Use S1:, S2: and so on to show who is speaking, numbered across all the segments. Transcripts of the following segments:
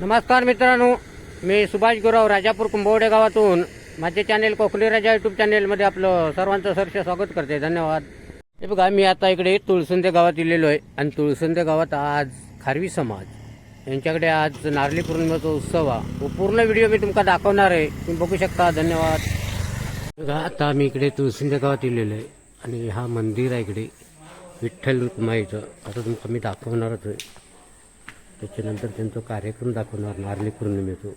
S1: नमस्कार मित्रांनो मी सुभाष गुराव राजापूर कुंभवडे गावातून. माझे चॅनेल कोकणी राजा युट्यूब चॅनेलमध्ये आपलं सर्वांचं सहर्ष स्वागत करते. धन्यवाद. हे बघा मी आता इकडे तुळसुंदे गावात इलेलो आहे. आणि तुळसुंदे गावात आज खारवी समाज. यांच्याकडे आज नारळी पौर्णिमेचा उत्सव आहे व पूर्ण व्हिडिओ मी तुमका दाखवणार आहे. तुम्ही बघू शकता. धन्यवाद. बघा आता मी इकडे तुळसुंदे गावात इलेलो आहे. आणि हा मंदिर आहे इकडे. विठ्ठल रुक्माईचं. आता तुमचं मी दाखवणारच आहे. त्याच्यानंतर त्यांचा कार्यक्रम दाखवणार नारळी पौर्णिमेचं.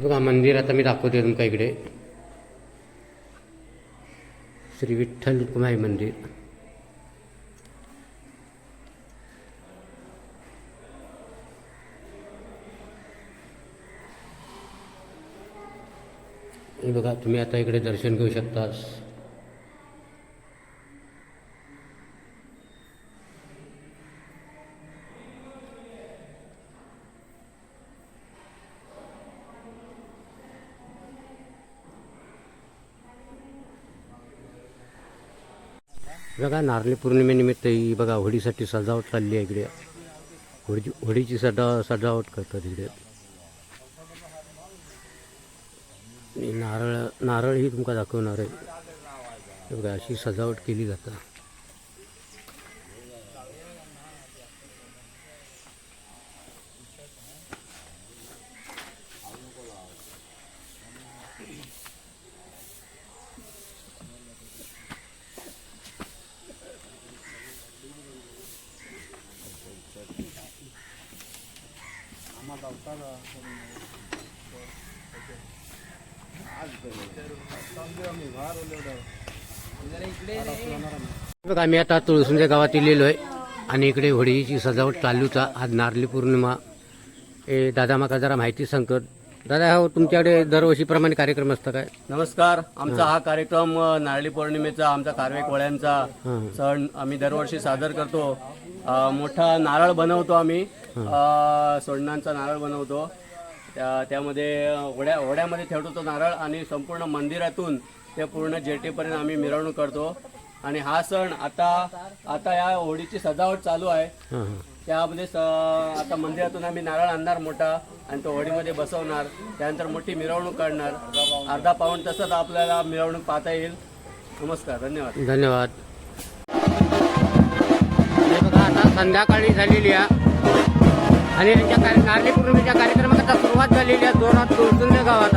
S1: हे बघा मंदिर आता मी दाखवते तुमका इकडे. श्री विठ्ठल रुक्माई मंदिर. हे बघा तुम्ही आता इकडे दर्शन घेऊ शकता बघा नारळी पौर्णिमेनिमित्त ही बघा होळीसाठी सजावट चालली आहे इकडे. होळी होळीची सजा सजावट करतात इकडे. नारळ नारळ ही तुमका दाखवणार आहे. बघा अशी सजावट केली जातं. बघा आम्ही आता तुळसुंदे गावात इलेलो आहे आणि इकडे होळीची सजावट चालूच आहे. आज नारळी पौर्णिमा. हे दादा माका जरा माहिती सांगतो दादा हो तुमच्याकडे दरवर्षीप्रमाणे कार्यक्रम असतं काय?
S2: नमस्कार. आमचा हा. कार्यक्रम नारळी पौर्णिमेचा आमचा कारवे कोळ्यांचा
S1: हां.
S2: सण आम्ही दरवर्षी सादर करतो. मोठा नारळ बनवतो आम्ही. सोडणांचा नारळ बनवतो. त्या- त्यामध्ये वड्या वड्यामध्ये ठेवतो तो नारळ आणि संपूर्ण मंदिरातून ते पूर्ण जेटीपर्यंत आम्ही मिरवणूक करतो. आणि हा सण आता आता या होळीची सजावट चालू आहे. त्यामध्ये आता मंदिरातून आम्ही नारळ आणणार मोठा आणि तो होडीमध्ये बसवणार. त्यानंतर मोठी मिरवणूक काढणार. अर्धा पाऊण तसंच आपल्याला मिरवणूक पाहता येईल. नमस्कार धन्यवाद.
S1: धन्यवाद. संध्याकाळी झालेली आहे. आणि यांच्या कार्य- नारळी पौर्णिमेच्या कार्यक्रमात सुरुवात झालेली आहे. जोरात तुळसुंदे गावात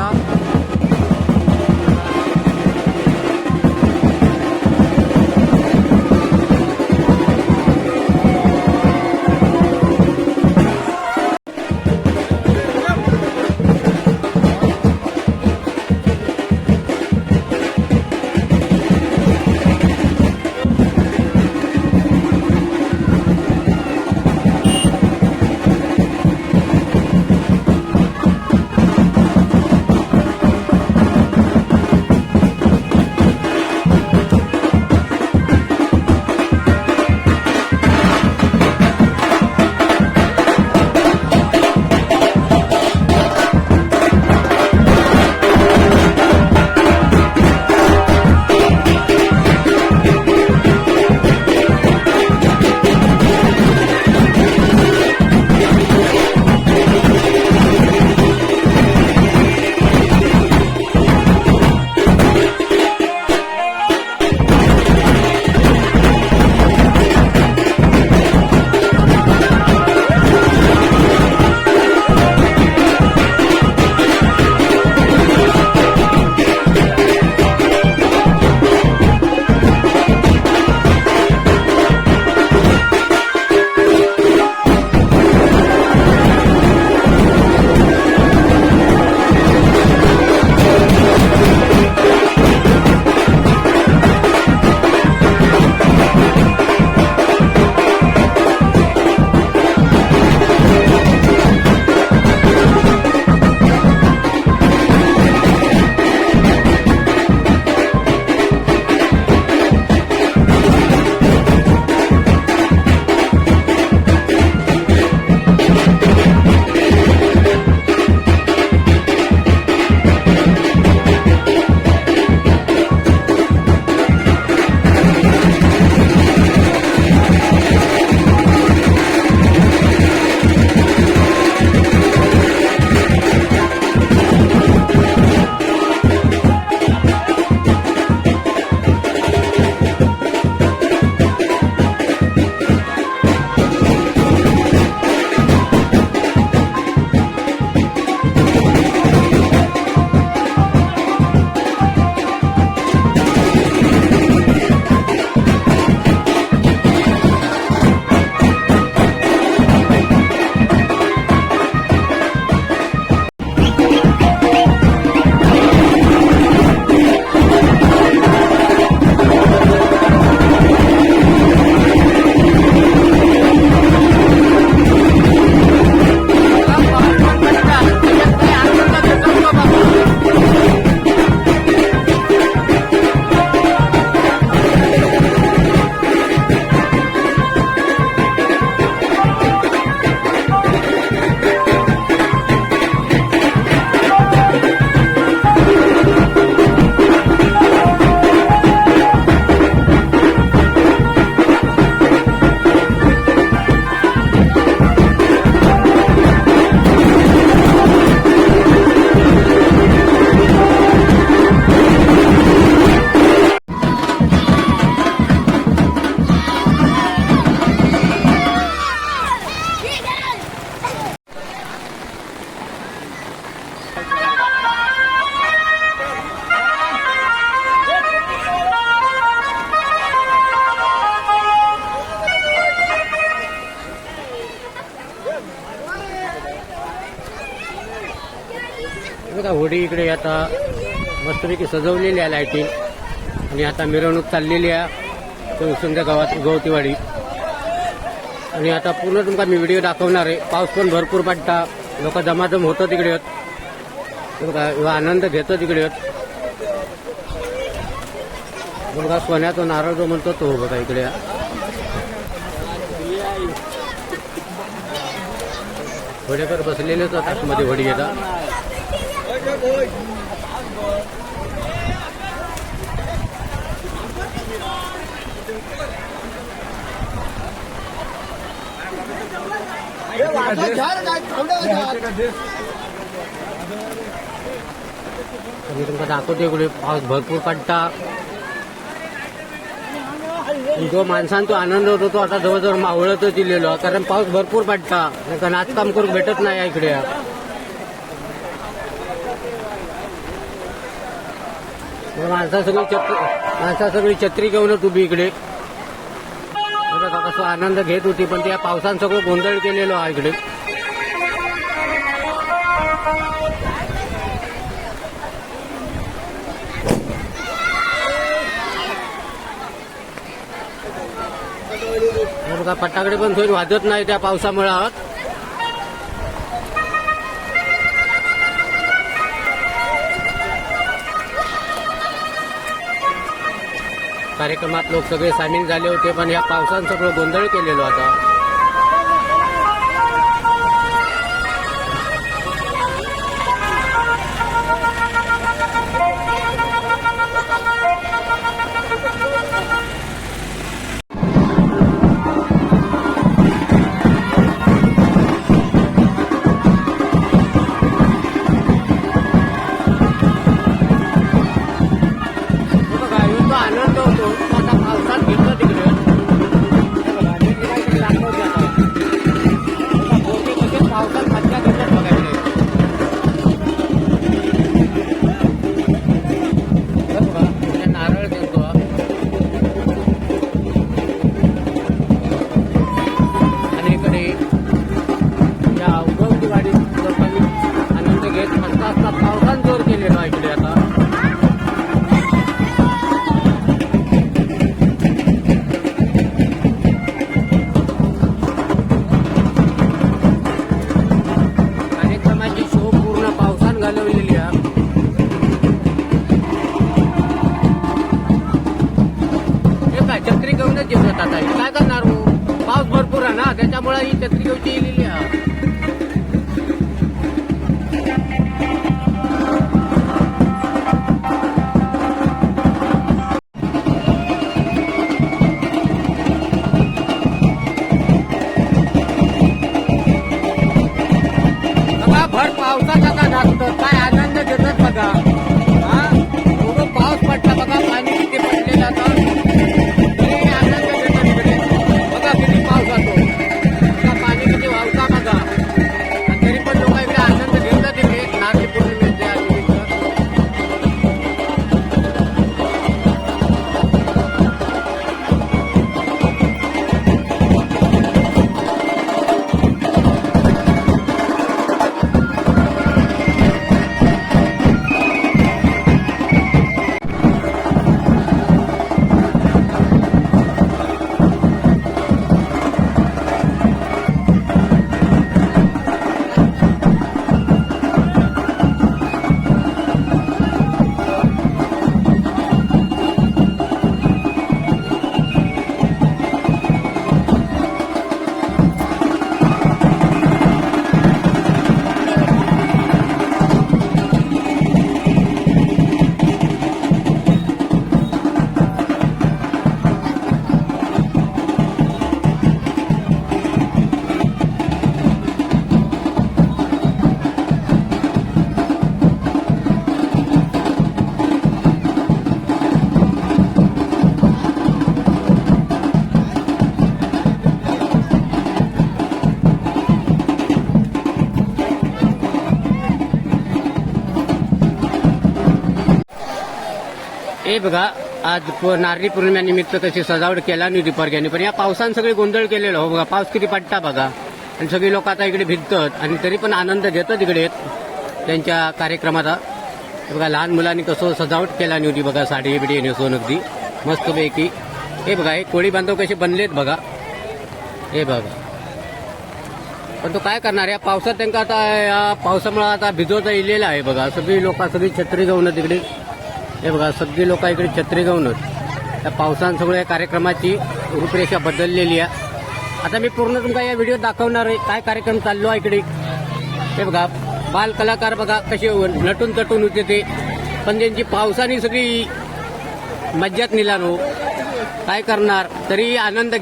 S1: मस्तपैकी सजवलेली आहे लाईटिंग आणि आता मिरवणूक चाललेली आहे. तुळसुंदर गावात गवतीवाडी. आणि आता पूर्ण तुमका मी व्हिडिओ दाखवणार आहे. पाऊस पण भरपूर पडता. लोक जमाजम होतं तिकडे आहेत. आनंद घेतो तिकडे मुलगा बघा सोन्याचा नारळ जो म्हणतो तो बघा इकडे थोडेकर बसलेलेच होतात मध्ये वडी येतात आणि तुमका दाखवते इकडे पाऊस भरपूर पडता. जो माणसांचा तो आनंद होतो तो आता जवळजवळ मावळतच दिलेलो. कारण पाऊस भरपूर पडता. नाहीतर नाचकाम करून भेटत नाही या इकडे. माणसा सगळी छत्री माणसा सगळी छत्री घेऊनच उभी इकडे. आनंद घेत होती पण त्या पावसानं सगळं गोंधळ केलेलो आहे इकडे. हे फटाकडे पण थोडी वाजत नाही त्या पावसामुळे. आहोत कार्यक्रमात लोक सगळे सामील झाले होते पण या पावसानं सगळं गोंधळ केलेलो आता त्याच्यामुळे ही छत्री घेऊन हे बघा आज प- नारळी पौर्णिमेनिमित्त कशी सजावट केला नाही दुपारग्याने पण या पावसानं सगळे गोंधळ केलेलं हो बघा पाऊस किती पडता बघा. आणि सगळी लोक आता इकडे भिजतात आणि तरी पण आनंद घेतात इकडे त्यांच्या कार्यक्रमाचा बघा लहान मुलांनी कसं सजावट केला होती बघा साडी बिडी नेसून अगदी. मस्तपैकी हे बघा हे कोळी बांधव कसे बनलेत बघा. हे बघा. पण तो काय करणार? या पावसात त्यांना आता या पावसामुळे आता भिजवता येलेला आहे बघा. सगळी लोक सगळी छत्री जाऊन तिकडे हे बघा सगळी लोक इकडे छत्री घेऊनच त्या पावसान सगळ्या या कार्यक्रमाची रूपरेषा बदललेली आहे. आता मी पूर्ण तुमका या व्हिडिओ दाखवणार आहे काय कार्यक्रम चाललो आहे इकडे. हे बघा बाल कलाकार बघा कसे नटून तटून होते ते. पण त्यांची पावसाने सगळी मज्जात निलानो हो. काय करणार? तरी आनंद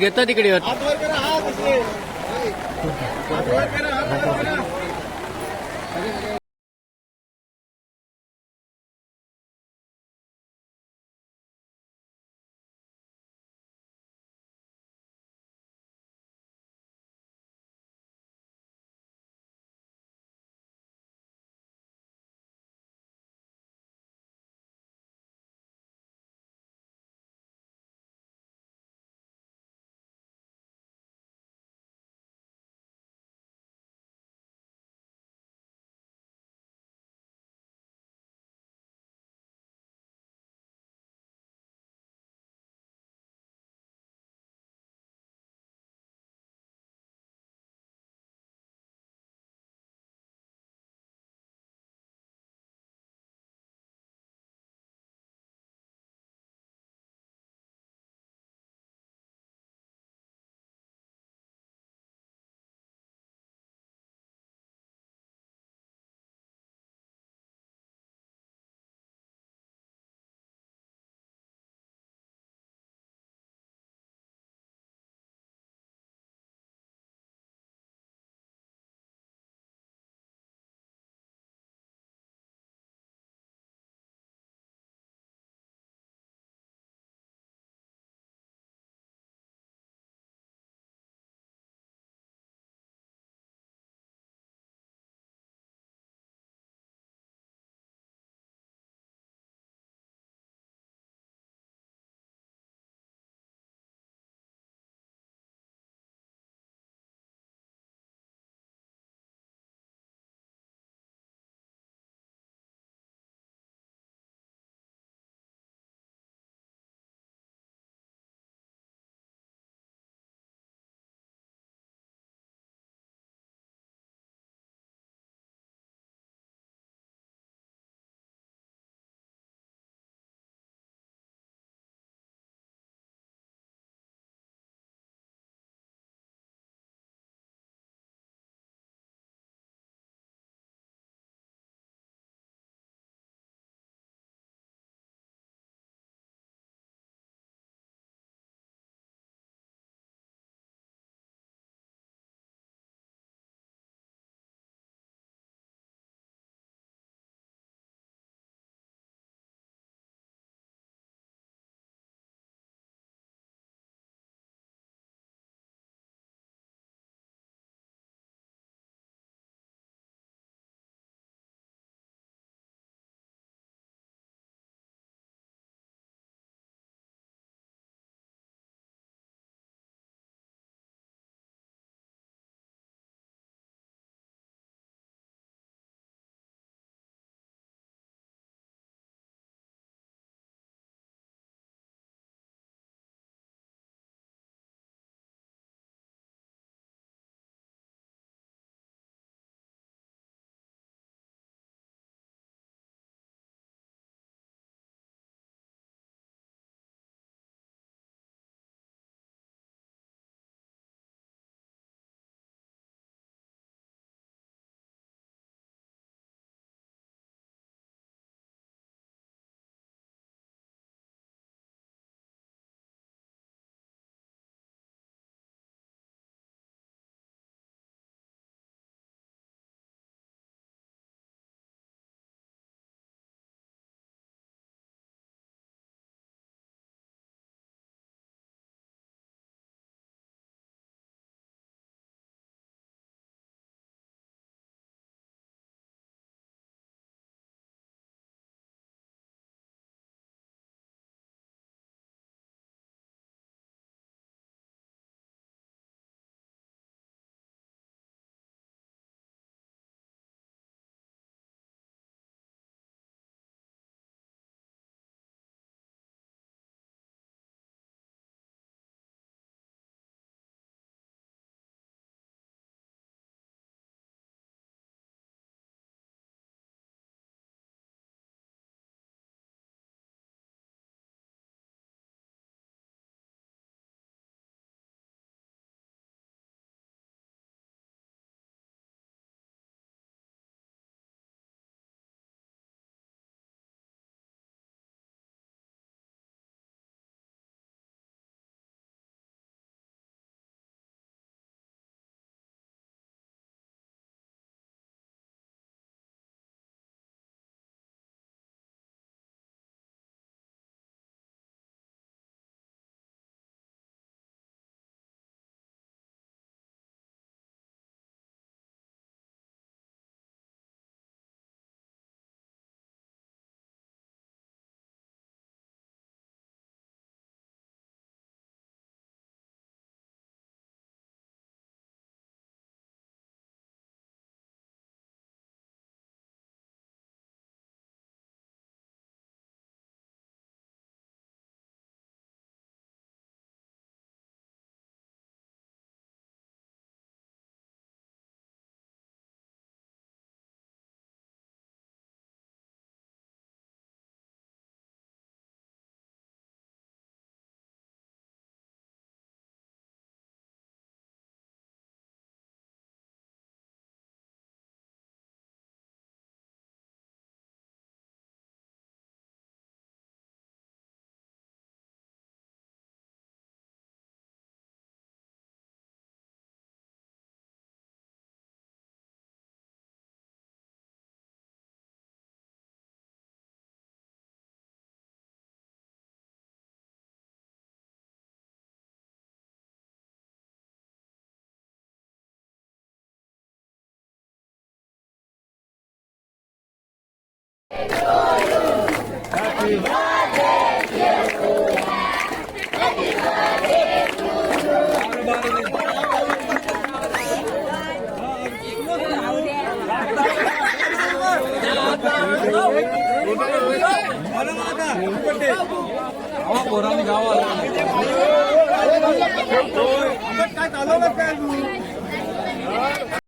S1: काय चालवलं
S3: काय